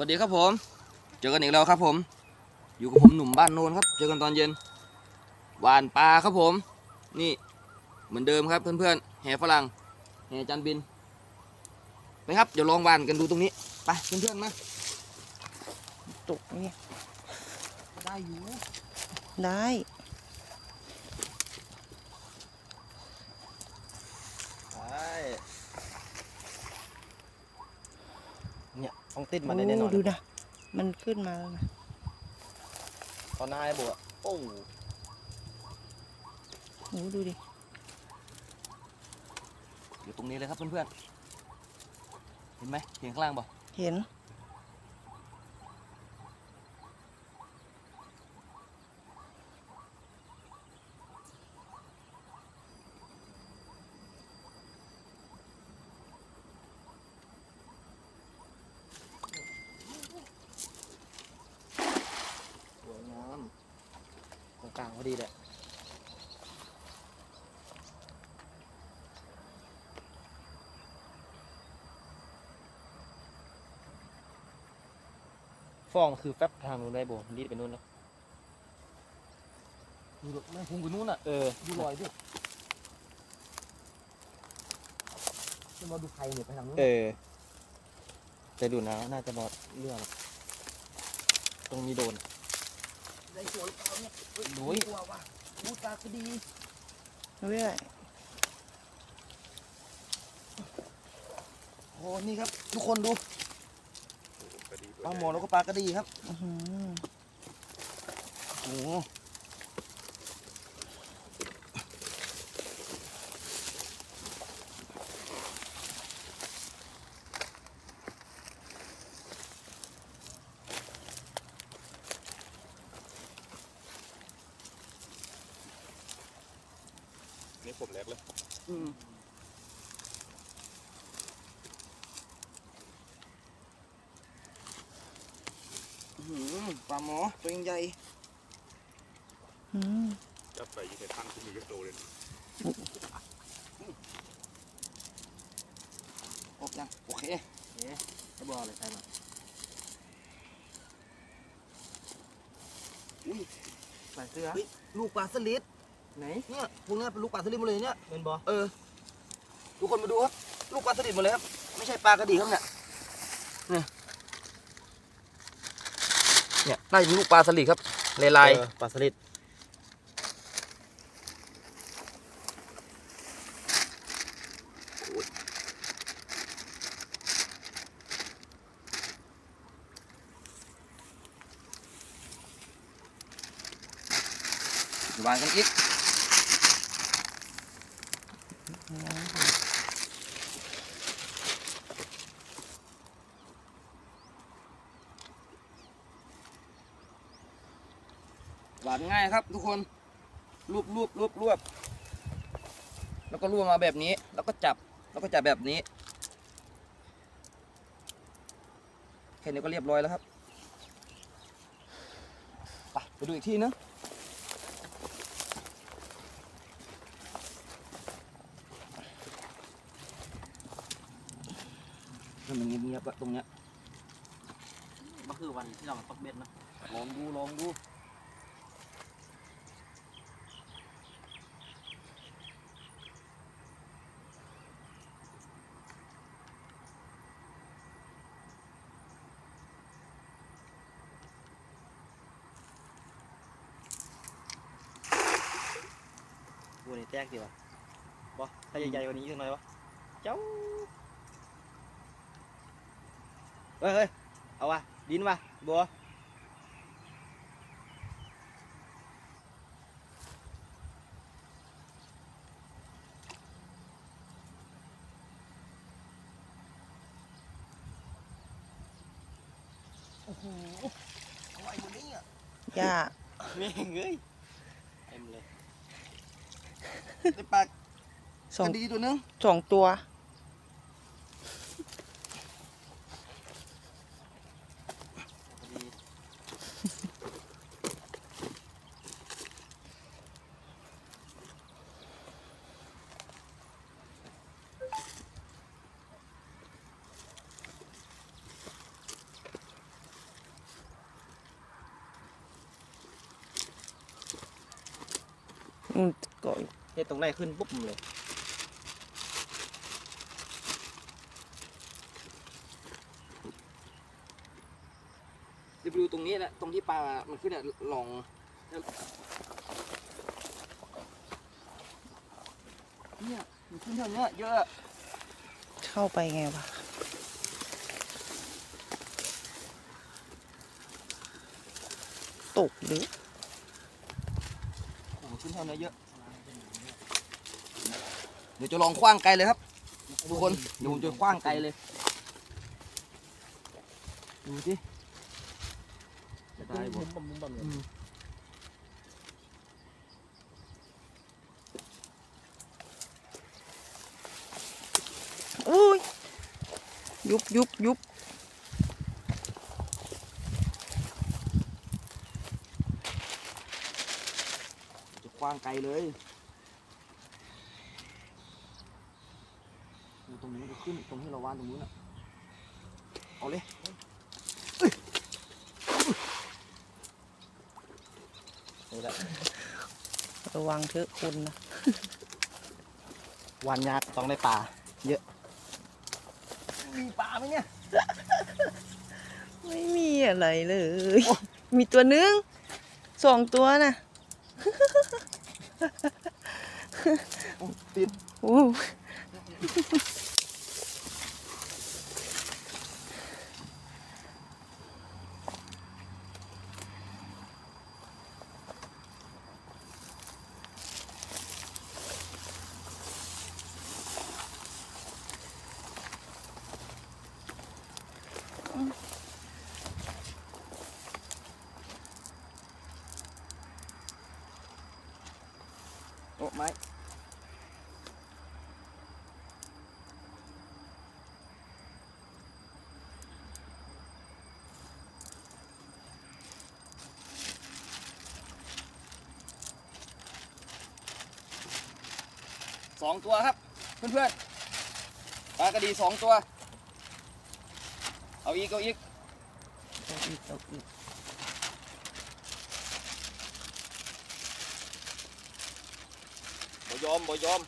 วัสดีครับผม เจอกันอีกแล้วครับผม อยู่กับผมหนุ่มบ้านโนนครับ เจอกันตอนเย็น หวานปลาครับผม นี่เหมือนเดิมครับเพื่อนๆแห่ฝรั่งแห่จันบินไปครับ เดี๋ยวลองหวานกันดูตรงนี้ ไปเพื่อนๆมาตุกนี่ได้อยู่ได้ ใช่ เนี่ยต้องติดมาได้แน่นอนโดูนะ มันขึ้นมาแล้วนะตอนหน้าไอ้บัวโอ้โอ้ดูดิอยู่ตรงนี้เลยครับเพื่อนๆเห็นไหมเห็นข้างล่างบ่เห็น สวยงามตรง กลางพอดีเลยฟองคือแฟบทางนู้นได้โบรีดไปนู้นแล้วดูดอกแม่งพุ่งไปนู้นอะเออดูรอยดิจะมาดูใครเนี่ยไปทางนู้นเออแต่ดูนะน่าจะบอดเรื่องตรงนี้โดน ได้สวยเปล่าเนี่ยเฮ้โอ้ยกลัวว่ะอู้ตาก็ดีเรื่อยโอ้นี่ครับ ทุกคนดูปลาหมอแล้วก็ปลากระดีครับ อื้อหือโอ้โหนี่ผมเล็กเลยอืมอื้อหือ ปลาหมอตัวยังใหญ่อืมจะไปยิงในทางที่มีกระโดดเลยครบยังโอเคจะบอเลยใช่ไหมอุ้ยใส่เสื้อลูกปลาสลิดไหนเนี่ยพวกเนี้ยเป็นลูกปลาสลิดหมดเลยเนี่ยเป็นบอเออทุกคนมาดูครับ ลูกปลาสลิดหมดเลยครับ ไม่ใช่ปลากระดีครับเนี่ยเนี่ย เนี่ยน่าจะเป็นลูกปลาสลิดครับลายลายเออปลาสลิดๆวางกันอีก หวานง่ายครับ ทุกคนรูปรูปรูปรวบแล้วก็รวบมาแบบนี้ แล้วก็จับแล้วก็จับแบบนี้แค่นี้ก็เรียบร้อยแล้วครับไปไปดูอีกทีนึงให้มันเงียบๆอะตรงเนี้ยก็คือวันที่เราตกเบ็ดนะลองดูลองดู นี่แตกดีวะบอถ้าใหญ่ๆกว่านี้สักหน่อยวะเจ้าเฮ้ยเฮ้ยเอาวะดินวะบัวอะไรหมดเนี่ยหญ้าแม่งเอ้ยเต็มเลย ได้ปลาสองดีตัวนึงสองตัว Mm, going เกาะเฮ็ดตรงไหนขึ้นปุ๊บเลยเดี๋ยวไปดูตรงนี้นะตรงที่ปลามันขึ้นเนี่ยลองเนี่ยมันขึ้นเท่านี้เยอะเข้าไปไงวะตกหรือโอ้โหขึ้นเท่านี้เยอะ เดี๋ยวจะลองคว้างไกลเลยครับทุกคนเดี๋ยวผมจะคว้างไกลเลยดูสิจะได้บ่มุมบมุมบเลยอุ้ยยุบยุบยุบจะคว้างไกลเลยดูตรงนี้มันจะขึ้น ตรงที่เราวางตรงนู้นอะเอาเลยนี่แหละระวังเถอะคนนะวันยากต้องได้ปลามีปลาไหมเนี่ยไม่มีอะไรเลย มีตัวหนึงสองตัวน่ะโอ้ติดโอ้ โอ้ไม้สองตัวครับ เพื่อนๆปลากระดีสองตัว เอาอีกเอาอีกเอาอีกเอาอีก ยอมบ่ยอม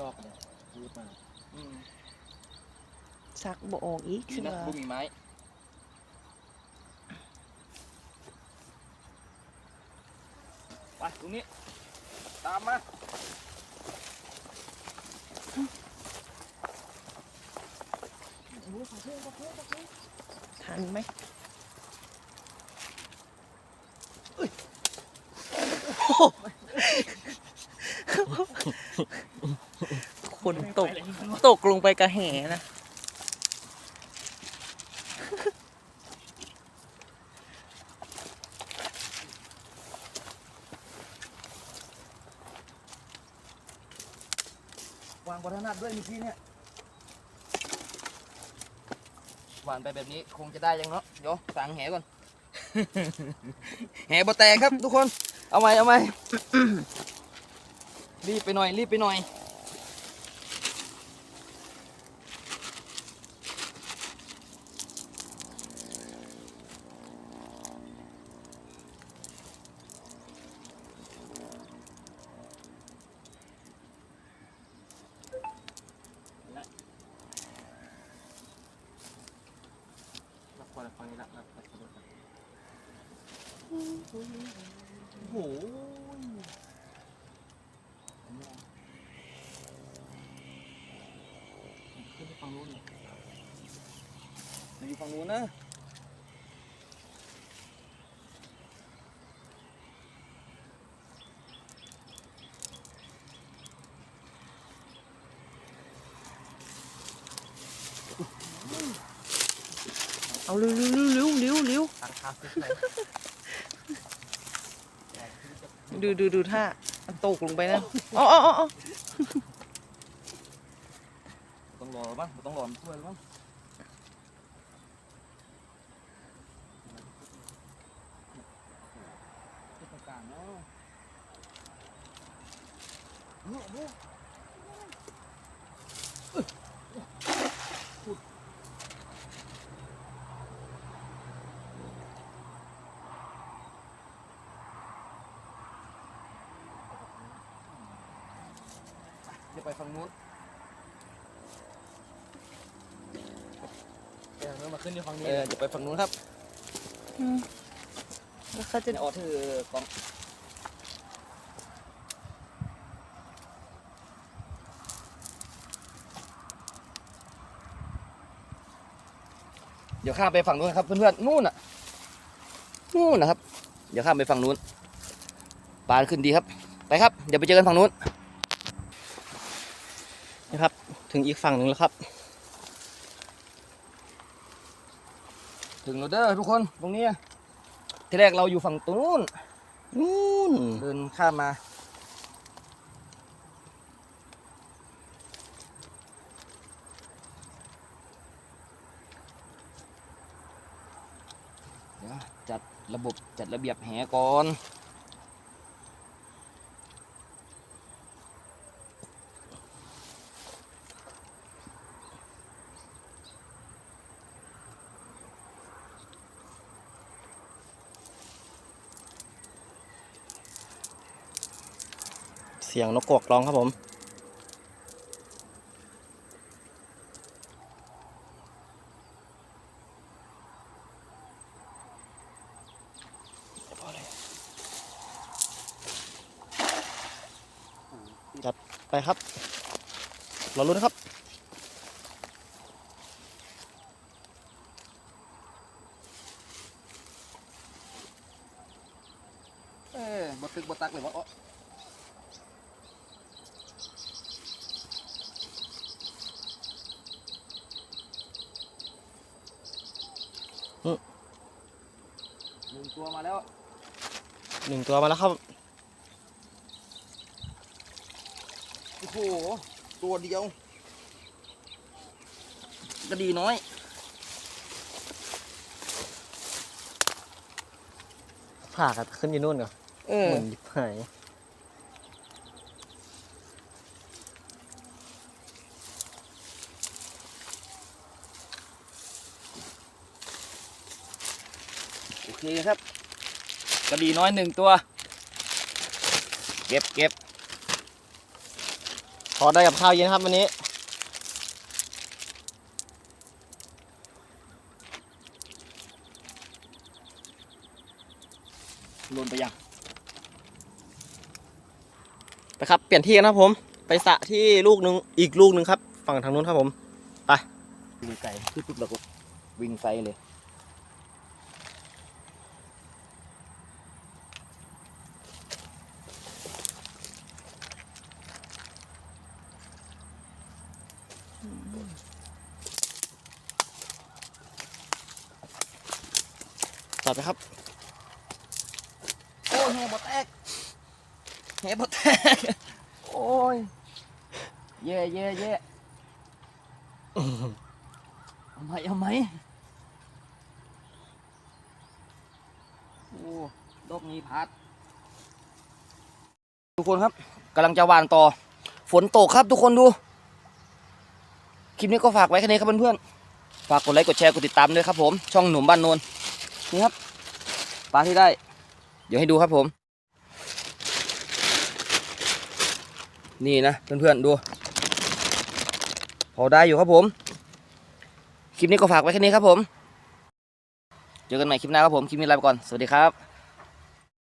ดอกเนี่ยยืดมาอืมซักบ่ออกอีกดีใช่นะปะบุมีไม้ไปตรงนี้ ตามมา ทันไหมคนตก ตกลงไปกระแหนะวางบนถนัดด้วยเมื่อกี้เนี่ยห วานไปแบบนี้คงจะได้ยังเนาะเดี๋ยวสั่งแหก่อน แหบ่แตกครับทุกคน เอาไหมเอาไหมรีบไปหน่อยรีบไปหน่อย รับพอแล้วพอนี้ละรับพอแล้ว โอ้โหขึ้นไปฝั่งนู้นเลยอยู่ฝั่งนู้นนะเอาเร็วเร็วเร็วเร็วเร็ว ตั้งค่าฟิกเลย ดูดูดูท่ามันตกลงไปนะอ๋ออ๋ออ๋อต้องรอบ้างต้องรอช่วยบ้างที่ตรงกางเนาะ จะไปฝั่งนู้นเดี๋ยวเรามาขึ้นที่ฝั่งนี้เออจะไปฝั่งนู้นครับอืมแล้วเขาจะจะออกถือกล้องเดี๋ยวข้ามไปฝั่งนู้นครับเพื่อนๆนู่นน่ะนู่นนะครับ เดี๋ยวข้ามไปฝั่งนู้นปานขึ้นดีครับ ไปครับ เดี๋ยวไปเจอกันฝั่งนู้น นะครับ ถึงอีกฝั่งหนึ่งแล้วครับ ถึงแล้วเด้อทุกคนตรงนี้ที่แรกเราอยู่ฝั่งตรงนู้นนู่นเดินข้ามมา เดี๋ยวจัดระบบจัดระเบียบแหก่อน สียงนกกวกร้องครับผม จัดไปครับรอรุ้นครับเอ้ยบตึกบตักเลยวะ หนึ่งตัวมาแล้วหนึ่งตัวมาแล้วครับ โอ้โห ตัวเดียวก็ดีน้อย ผ่ากันขึ้นอยู่นู่นเหรอเออ เหมือนยิบหาย โอเคครับก็ดีน้อยหนึ่งตัว เก็บเก็บพอได้กับข้าวเย็นครับวันนี้โดนไปยัง ไปครับ เปลี่ยนที่กันครับผม ไปสระที่ลูกหนึ่งอีกลูกหนึ่งครับ ฝั่งทางนู้นครับผมวิ่งไกลคือปุ๊บแล้วก็วิ่งไฟเลย ต่อไปครับ โอ้ยแหบดแตกแหบดแตก โอ้ย เย่เย่เย่เอาไหมเอาไหมโอ้ดอกนี้พัด ทุกคนครับกำลังจะหวานต่อ ฝนตกครับทุกคนดู คลิปนี้ก็ฝากไว้แค่นี้ครับเพื่อนๆฝากกดไลค์กดแชร์กดติดตามด้วยครับผมช่องหนุ่มบ้านโนนนี่ครับปลาที่ได้ เดี๋ยวให้ดูครับผม นี่นะเพื่อนๆดู พอได้อยู่ครับผม คลิปนี้ก็ฝากไว้แค่นี้ครับผม เจอกันใหม่คลิปหน้าครับผม คลิปนี้ลาไปก่อน สวัสดีครับ